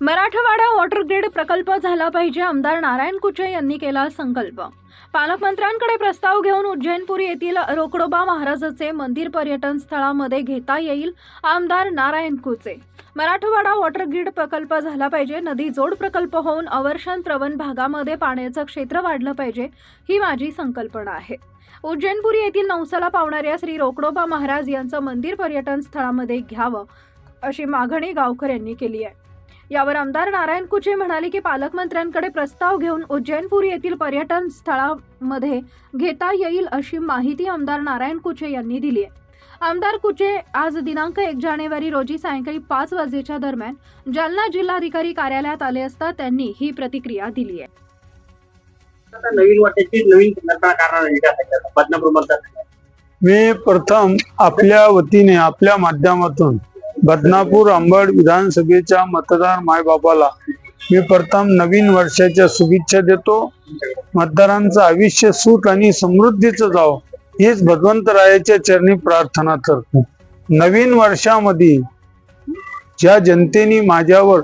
Marathwada water grid प्रकल्प झाला पाहिजे आमदार नारायण कुचे यांनी केला संकल्प. पालकमंत्र्यांकडे प्रस्ताव घेऊन उज्जैनपुरी येथील रोकडोबा महाराजाचे मंदिर पर्यटन स्थळामध्ये घेता येईल आमदार नारायण कुचे. मराठवाडा वॉटर ग्रीड प्रकल्प झाला पाहिजे नदी जोड प्रकल्प होऊन अवर्षण प्रवण भागामध्ये पाण्याचं क्षेत्र वाढलं पाहिजे ही माझी संकल्पना आहे. उज्जैनपुरी येथील नवसाला पावणाऱ्या श्री रोकडोबा महाराज यांचं मंदिर पर्यटन स्थळामध्ये घ्यावं अशी मागणी गावकऱ्यांनी केली आहे. यावर आमदार नारायण कुचे म्हणाले की पालकमंत्र्यांकडे प्रस्ताव घेऊन उज्जैनपुरी येथील पर्यटन स्थळामध्ये घेता येईल अशी माहिती आमदार नारायण कुचे यांनी दिली आहे. आमदार कुचे आज दिनांक एक जानेवारी रोजी सायंकाळी पाच वाजेच्या दरम्यान जालना जिल्हाधिकारी कार्यालयात आले असता त्यांनी ही प्रतिक्रिया दिली आहे. नवीन नवीन मतदार मी प्रथम आपल्या वतीने आपल्या माध्यमातून बदनापूर अंबड विधानसभेच्या मतदार मायबापाला मी प्रथम नवीन वर्षाच्या शुभेच्छा देतो. मतदारांचं आयुष्य सुख आणि समृद्धीचं जावं हेच भगवंतरायाच्या चरणी प्रार्थना करतो. नवीन वर्षामध्ये ज्या जनतेने माझ्यावर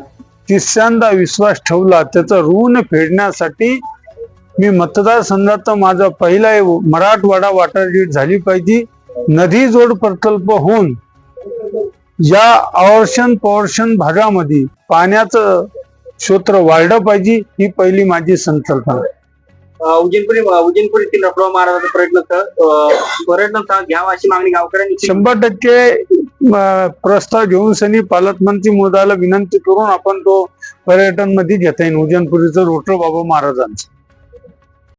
तिसऱ्यांदा विश्वास ठेवला त्याचं ऋण फेडण्यासाठी मी मतदारसंघात माझा पहिला मराठवाडा वॉटर झाली पाहिजे. नदी जोड प्रकल्प होऊन या अवर्षण पवर्षण भागामध्ये पाण्याचं क्षेत्र वाढलं पाहिजे ही पहिली माझी संकल्पना उज्जैनपुरी उज्जैनपूर येथील रखडो महाराजाचा स्थळ अं, पर्यटन स्थळ घ्यावं अशी मागणी गावकऱ्यांनी. शंभर टक्के प्रस्ताव घेऊन सनी पालकमंत्री मोदाला विनंती करून आपण तो पर्यटनमध्ये घेता येईल. उज्जैनपुरीचं रोटर बाबा महाराजांचं.